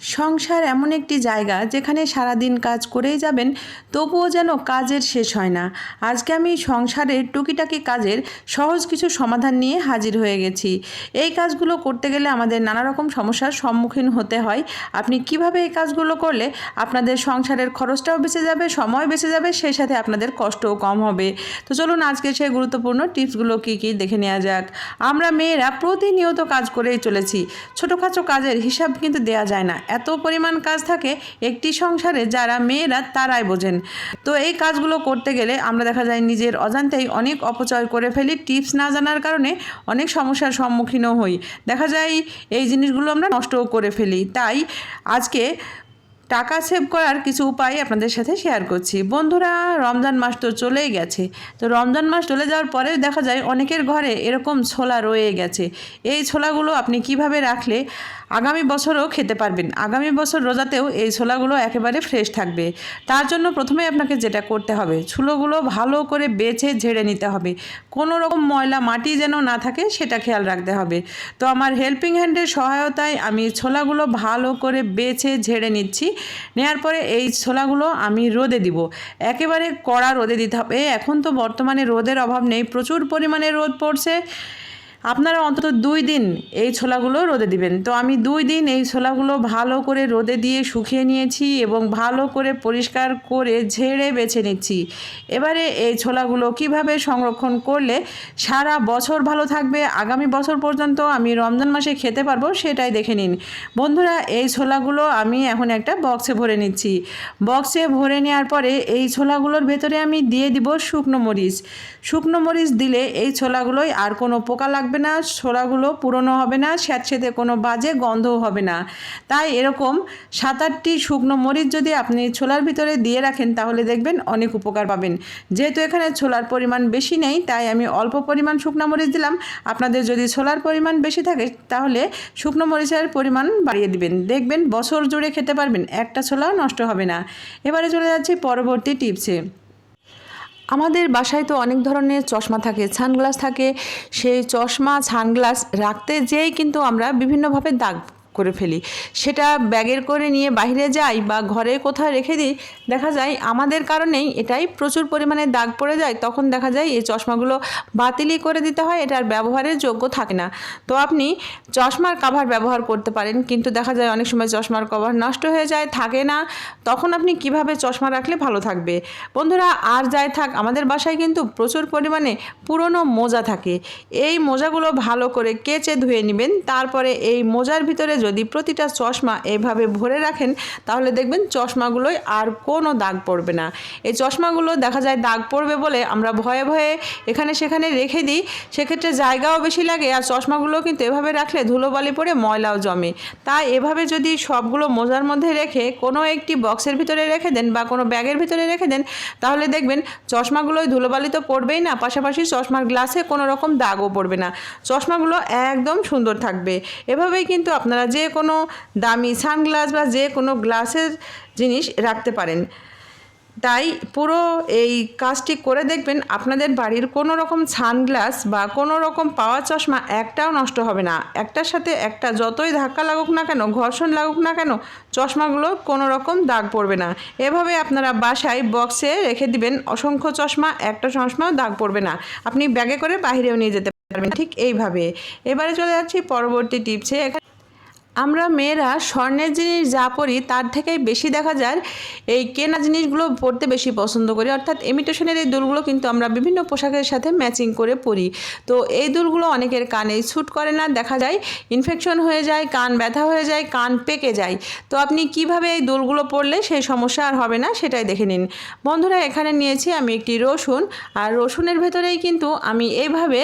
সংসার এমন একটি জায়গা যেখানে সারাদিন কাজ করেই যাবেন, তবুও যেন কাজের শেষ হয় না। আজকে আমি সংসারের টুকিটাকি কাজের সহজ কিছু সমাধান নিয়ে হাজির হয়ে গেছি। এই কাজগুলো করতে গেলে আমাদের নানা রকম সমস্যার সম্মুখীন হতে হয়। আপনি কীভাবে এই কাজগুলো করলে আপনাদের সংসারের খরচটাও বেঁচে যাবে, সময় বেঁচে যাবে, সেই সাথে আপনাদের কষ্টও কম হবে? তো চলুন আজকে সেই গুরুত্বপূর্ণ টিপসগুলো কী কী দেখে নেওয়া যাক। আমরা মেয়েরা প্রতিনিয়ত কাজ করেই চলেছি। ছোটোখাটো কাজের হিসাব কিন্তু দেওয়া যায় না। এত পরিমাণ কাজ থাকে একটি সংসারে যারা মেয়েরা তারাই বোঝেন। তো এই কাজগুলো করতে গেলে আমরা দেখা যায় নিজের অজান্তেই অনেক অপচয় করে ফেলি। টিপস না জানার কারণে অনেক সমস্যার সম্মুখীনও হই। দেখা যায় এই জিনিসগুলো আমরা নষ্টও করে ফেলি। তাই আজকে টাকা সেভ করার কিছু উপায় আপনাদের সাথে শেয়ার করছি। বন্ধুরা, রমজান মাস তো চলেই গেছে। তো রমজান মাস চলে যাওয়ার পরে দেখা যায় অনেকের ঘরে এরকম ছোলা রয়ে গেছে। এই ছোলাগুলো আপনি কীভাবে রাখলে আগামী বছরও খেতে পারবেন। আগামী বছর রোজাতেও এই ছোলাগুলো একেবারে ফ্রেশ থাকবে। তার জন্য প্রথমে আপনাকে যেটা করতে হবে, ছুলোগুলো ভালো করে বেছে ঝেড়ে নিতে হবে। কোনো রকম ময়লা, মাটি যেন না থাকে সেটা খেয়াল রাখতে হবে। তো আমার হেল্পিং হ্যান্ডের সহায়তায় আমি ছোলাগুলো ভালো করে বেছে ঝেড়ে নিচ্ছি। নেওয়ার পরে এই ছোলাগুলো আমি রোদে দিব। একেবারে কড়া রোদে দিতে হবে। এখন তো বর্তমানে রোদের অভাব নেই, প্রচুর পরিমাণে রোদ পড়ছে। আপনারা অন্তত দুই দিন এই ছোলাগুলো রোদে দিবেন। তো আমি দুই দিন এই ছোলাগুলো ভালো করে রোদে দিয়ে শুকিয়ে নিয়েছি এবং ভালো করে পরিষ্কার করে ঝেড়ে বেছে নিচ্ছি। এবারে এই ছোলাগুলো কীভাবে সংরক্ষণ করলে সারা বছর ভালো থাকবে, আগামী বছর পর্যন্ত আমি রমজান মাসে খেতে পারব সেটাই দেখে নিন। বন্ধুরা, এই ছোলাগুলো আমি এখন একটা বক্সে ভরে নিচ্ছি। বক্সে ভরে নেওয়ার পরে এই ছোলাগুলোর ভেতরে আমি দিয়ে দিব শুকনো মরিচ। শুকনো মরিচ দিলে এই ছোলাগুলোই আর কোনো পোকা লাগবে না ছোলাগুলো পুরনো হবে না, স্যাঁতসেঁতে কোনো বাজে গন্ধও হবে না। তাই এরকম সাত আটটি শুকনো মরিচ যদি আপনি ছোলার ভিতরে দিয়ে রাখেন, তাহলে দেখবেন অনেক উপকার পাবেন। যেহেতু এখানে ছোলার পরিমাণ বেশি নেই, তাই আমি অল্প পরিমাণ শুকনো মরিচ দিলাম। আপনাদের যদি ছোলার পরিমাণ বেশি থাকে, তাহলে শুকনো মরিচের পরিমাণ বাড়িয়ে দিবেন। দেখবেন বছর জুড়ে খেতে পারবেন, একটা ছোলাও নষ্ট হবে না। এবারে চলে যাচ্ছি পরবর্তী টিপসে। আমাদের বাসায় তো অনেক ধরনের চশমা থাকে, সানগ্লাস থাকে। সেই চশমা ছানগ্লাস রাখতে যেই কিন্তু আমরা বিভিন্নভাবে দাগ করে ফেলি। সেটা ব্যাগের করে নিয়ে বাইরে যাই বা ঘরে কোথাও রেখে দিই, দেখা যায় আমাদের কারণেই এটাই প্রচুর পরিমাণে দাগ পড়ে যায়। তখন দেখা যায় এই চশমাগুলো বাতিলই করে দিতে হয়, এটার ব্যবহারের যোগ্য থাকে না। তো আপনি চশমার কাভার ব্যবহার করতে পারেন, কিন্তু দেখা যায় অনেক সময় চশমার কভার নষ্ট হয়ে যায়, থাকে না। তখন আপনি কীভাবে চশমা রাখলে ভালো থাকবে? বন্ধুরা, আর যাই থাক, আমাদের বাসায় কিন্তু প্রচুর পরিমাণে পুরনো মোজা থাকে। এই মোজাগুলো ভালো করে কেচে ধুয়ে নেবেন, তারপরে এই মোজার ভিতরে যদি প্রতিটা চশমা এভাবে ভরে রাখেন, তাহলে দেখবেন চশমাগুলোই আর কোনো দাগ পড়বে না। এই চশমাগুলো দেখা যায় দাগ পড়বে বলে আমরা ভয়ে ভয়ে এখানে সেখানে রেখে দিই। সেক্ষেত্রে জায়গাও বেশি লাগে আর চশমাগুলো কিন্তু এভাবে রাখলে ধুলোবালি পড়ে ময়লাও জমে। তাই এভাবে যদি সবগুলো মোজার মধ্যে রেখে কোনো একটি বক্সের ভিতরে রেখে দেন বা কোনো ব্যাগের ভিতরে রেখে দেন, তাহলে দেখবেন চশমাগুলোই ধুলোবালি তো পড়বেই না, পাশাপাশি চশমার গ্লাসে কোনো রকম দাগও পড়বে না। চশমাগুলো একদম সুন্দর থাকবে। এভাবেই কিন্তু আপনারা যে কোনো দামি সানগ্লাস বা যে কোনো গ্লাসের জিনিস রাখতে পারেন। তাই পুরো এই কাজটি করে দেখবেন, আপনাদের বাড়ির কোনো রকম সানগ্লাস বা কোনো রকম পাওয়ার চশমা একটাও নষ্ট হবে না। একটার সাথে একটা যতই ধাক্কা লাগুক না কেন, ঘর্ষণ লাগুক না কেন, চশমাগুলো কোনো রকম দাগ পড়বে না। এভাবে আপনারা বাসায় বক্সে রেখে দিবেন, অসংখ্য চশমা, একটা চশমাও দাগ পড়বে না। আপনি ব্যাগে করে বাইরেও নিয়ে যেতে পারবেন, ঠিক এইভাবে। এবারে চলে যাচ্ছি পরবর্তী টিপসে। এখানে আমরা মেয়েরা স্বর্ণের জিনিস যা পরি, তার থেকেই বেশি দেখা যায়। এই কেনা জিনিসগুলো পরতে বেশি পছন্দ করি। অর্থাৎ ইমিটেশনের এই দুলগুলো কিন্তু আমরা বিভিন্ন পোশাকের সাথে ম্যাচিং করে পরি। তো এই দুলগুলো অনেকের কানে ছুট করে না, দেখা যায় ইনফেকশন হয়ে যায়, কান ব্যথা হয়ে যায়, কান পেকে যায়। তো আপনি কীভাবে এই দুলগুলো পরলে সেই সমস্যা আর হবে না, সেটাই দেখে নিন। বন্ধুরা, এখানে নিয়েছি আমি একটি রসুন। আর রসুনের ভেতরেই কিন্তু আমি এইভাবে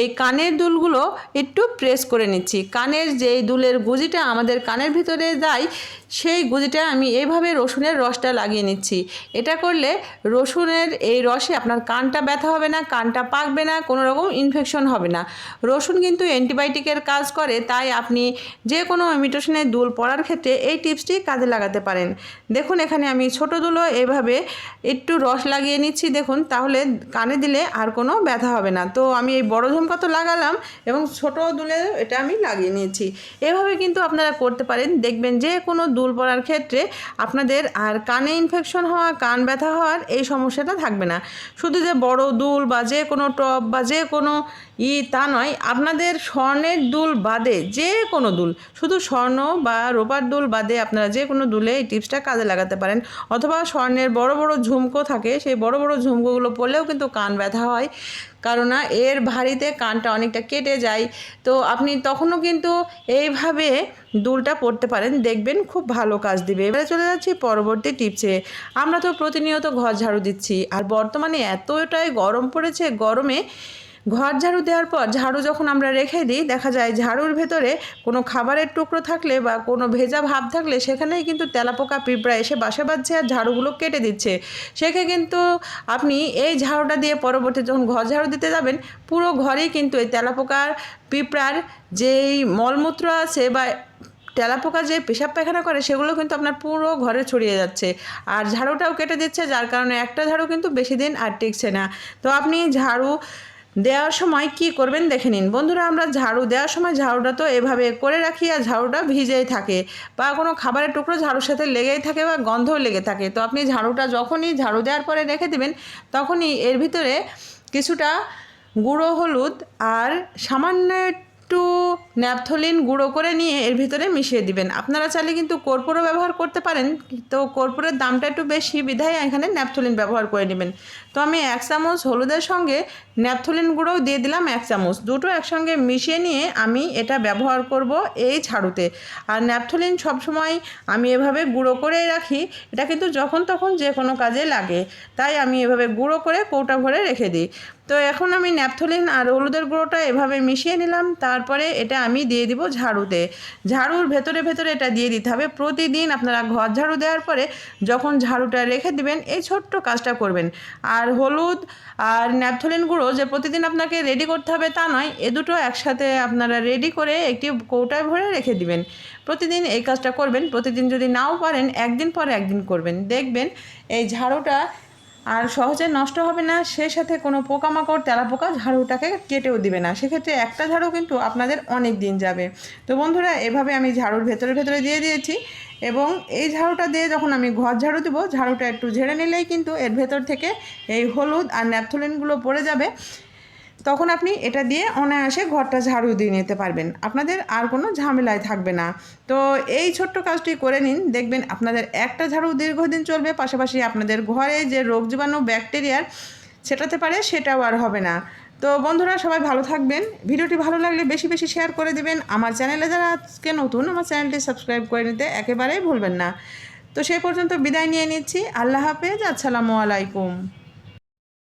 এই কানের দুলগুলো একটু প্রেস করে নিচ্ছি। কানের যে দুলের গুজিটা আমাদের কানের ভিতরে দেয় সেই গুঁজিটা আমি এইভাবে রসুনের রসটা লাগিয়ে নিচ্ছি। এটা করলে রসুনের এই রসে আপনার কানটা ব্যথা হবে না, কানটা পাকবে না, কোনো রকম ইনফেকশন হবে না। রসুন কিন্তু অ্যান্টিবায়োটিকের কাজ করে, তাই আপনি যে কোনো ইমিটেশনের দুল পড়ার ক্ষেত্রে এই টিপসটি কাজে লাগাতে পারেন। দেখুন, এখানে আমি ছোট দুলো এভাবে একটু রস লাগিয়ে নিচ্ছি, দেখুন, তাহলে কানে দিলে আর কোনো ব্যথা হবে না। তো আমি এই বড় ঝুমকা তো লাগালাম এবং ছোট দুলে এটা আমি লাগিয়ে নিয়েছি। এভাবে কিন্তু আপনারা করতে পারেন, দেখবেন যে কোনো দুল পড়ার ক্ষেত্রে আপনাদের আর কানে ইনফেকশন হওয়া, কান ব্যথা হওয়ার এই সমস্যাটা থাকবে না। শুধু যে বড় দুল বা যে কোনো টপ বা যে কোনো ই তা নয়, আপনাদের স্বর্ণের দুল বাদে যে কোনো দুল, শুধু স্বর্ণ বা রোপার দুল বাদে আপনারা যে কোনো দুলে এই টিপসটা কাজে লাগাতে পারেন। অথবা স্বর্ণের বড় বড় ঝুমকো থাকে, সেই বড় বড় ঝুমকোগুলো পরলেও কিন্তু কান ব্যথা হয়। কারণ না এর ভারীতে কানটা অনেকটা কেটে যায়। তো আপনি তখনও কিন্তু এইভাবে দুলটা পড়তে পারেন, দেখবেন খুব ভালো কাজ দিবে। এবারে চলে যাচ্ছি পরবর্তী টিপসে। আমরা তো প্রতিনিয়ত ঘর ঝাড়ু দিচ্ছি, আর বর্তমানে এতটাই গরম পড়েছে, গরমে ঘর ঝাড়ু দেওয়ার পর ঝাড়ু যখন আমরা রেখে দিই, দেখা যায় ঝাড়ুর ভেতরে কোনো খাবারের টুকরো থাকলে বা কোনো ভেজা ভাব থাকলে সেখানেই কিন্তু তেলাপোকা পিঁপড়া এসে বাসা বাঁধছে আর ঝাড়ুগুলো কেটে দিচ্ছে। সেখানে কিন্তু আপনি এই ঝাড়ুটা দিয়ে পরবর্তী যখন ঘর ঝাড়ু দিতে যাবেন, পুরো ঘরেই কিন্তু এই তেলাপোকার পিঁপড়ার যেই মলমূত্র আছে বা তেলাপোকা যে পেশাব পায়খানা করে, সেগুলো কিন্তু আপনার পুরো ঘরে ছড়িয়ে যাচ্ছে। আর ঝাড়ুটাও কেটে দিচ্ছে, যার কারণে একটা ঝাড়ু কিন্তু বেশি দিন আর টিকছে না। তো আপনি ঝাড়ু দেওয়ার সময় কি করবেন দেখে নিন। বন্ধুরা, আমরা ঝাড়ু, দেওয়ার সময় ঝাড়ুটা তো এভাবে করে রাখি আর ঝাড়ুটা ভিজেই থাকে বা কোনো খাবারের টুকরো ঝাড়ুর সাথে লেগেই থাকে বা গন্ধও লেগে থাকে। তো আপনি ঝাড়ুটা যখনই ঝাড়ু দেওয়ার পরে রেখে দেবেন, তখনই এর ভিতরে কিছুটা গুঁড়ো হলুদ আর সামান্য একটু ন্যাপথলিন গুঁড়ো করে নিয়ে এর ভিতরে মিশিয়ে দিবেন। আপনারা চাইলে কিন্তু কর্পূরও ব্যবহার করতে পারেন, তো কর্পূরের দামটা একটু বেশি বিধায় এখানে ন্যাপথলিন ব্যবহার করে নেবেন। তো আমি এক চামচ হলুদের সঙ্গে ন্যাপথলিন গুঁড়োও দিয়ে দিলাম এক চামচ। দুটো একসঙ্গে মিশিয়ে নিয়ে আমি এটা ব্যবহার করব এই ঝাড়ুতে। আর ন্যাপথলিন সবসময় আমি এভাবে গুঁড়ো করেই রাখি, এটা কিন্তু যখন তখন যে কোনো কাজে লাগে। তাই আমি এভাবে গুঁড়ো করে কৌটা ভরে রেখে দিই। তো এখন আমি ন্যাপথলিন আর হলুদের গুঁড়োটা এভাবে মিশিয়ে নিলাম। তারপরে এটা আমি দিয়ে দিব ঝাড়ুতে। ঝাড়ুর ভেতরে ভেতরে এটা দিয়ে দিতে হবে। প্রতিদিন আপনারা ঘর ঝাড়ু দেওয়ার পরে যখন ঝাড়ুটা রেখে দিবেন, এই ছোট্ট কাজটা করবেন। আর হলুদ আর ন্যাপথলিন গুঁড়ো যে প্রতিদিন আপনাকে রেডি করতে হবে তা নয়, এ দুটো একসাথে আপনারা রেডি করে একটি কৌটায় ভরে রেখে দিবেন। প্রতিদিন এই কাজটা করবেন। প্রতিদিন যদি নাও পারেন, একদিন পর একদিন করবেন। দেখবেন এই ঝাড়ুটা আর সহজে নষ্ট হবে না, সেই সাথে কোনো পোকামাকড়, তেলাপোকা, ঝাড়ুটাকে কেটেও দিবে না। সেক্ষেত্রে একটা ঝাড়ু কিন্তু আপনাদের অনেক দিন যাবে। তো বন্ধুরা, এভাবে আমি ঝাড়ুর ভেতরে ভেতরে দিয়ে দিয়েছি এবং এই ঝাড়ুটা দিয়ে যখন আমি ঘর ঝাড়ু দেবো, ঝাড়ুটা একটু ঝেড়ে নিলেই কিন্তু এর ভেতর থেকে এই হলুদ আর ন্যাপথলিনগুলো পড়ে যাবে। তখন আপনি এটা দিয়ে অনায়াসে ঘরটা ঝাড়ু দিয়ে নিতে পারবেন। আপনাদের আর কোনো ঝামেলায় থাকবে না। তো এই ছোট্ট কাজটি করে নিন। দেখবেন আপনাদের একটা ঝাড়ু দীর্ঘদিন চলবে, পাশাপাশি আপনাদের ঘরে যে রোগ জীবাণু ব্যাকটেরিয়ার সেটাতে পারে, সেটাও আর হবে না। তো বন্ধুরা, সবাই ভালো থাকবেন। ভিডিওটি ভালো লাগলে বেশি বেশি শেয়ার করে দেবেন। আমার চ্যানেলে যারা আজকে নতুন, আমার চ্যানেলটি সাবস্ক্রাইব করে নিতে একেবারেই ভুলবেন না। তো সেই পর্যন্ত বিদায় নিয়ে নিচ্ছি। আল্লাহ হাফেজ। আসসালামু আলাইকুম।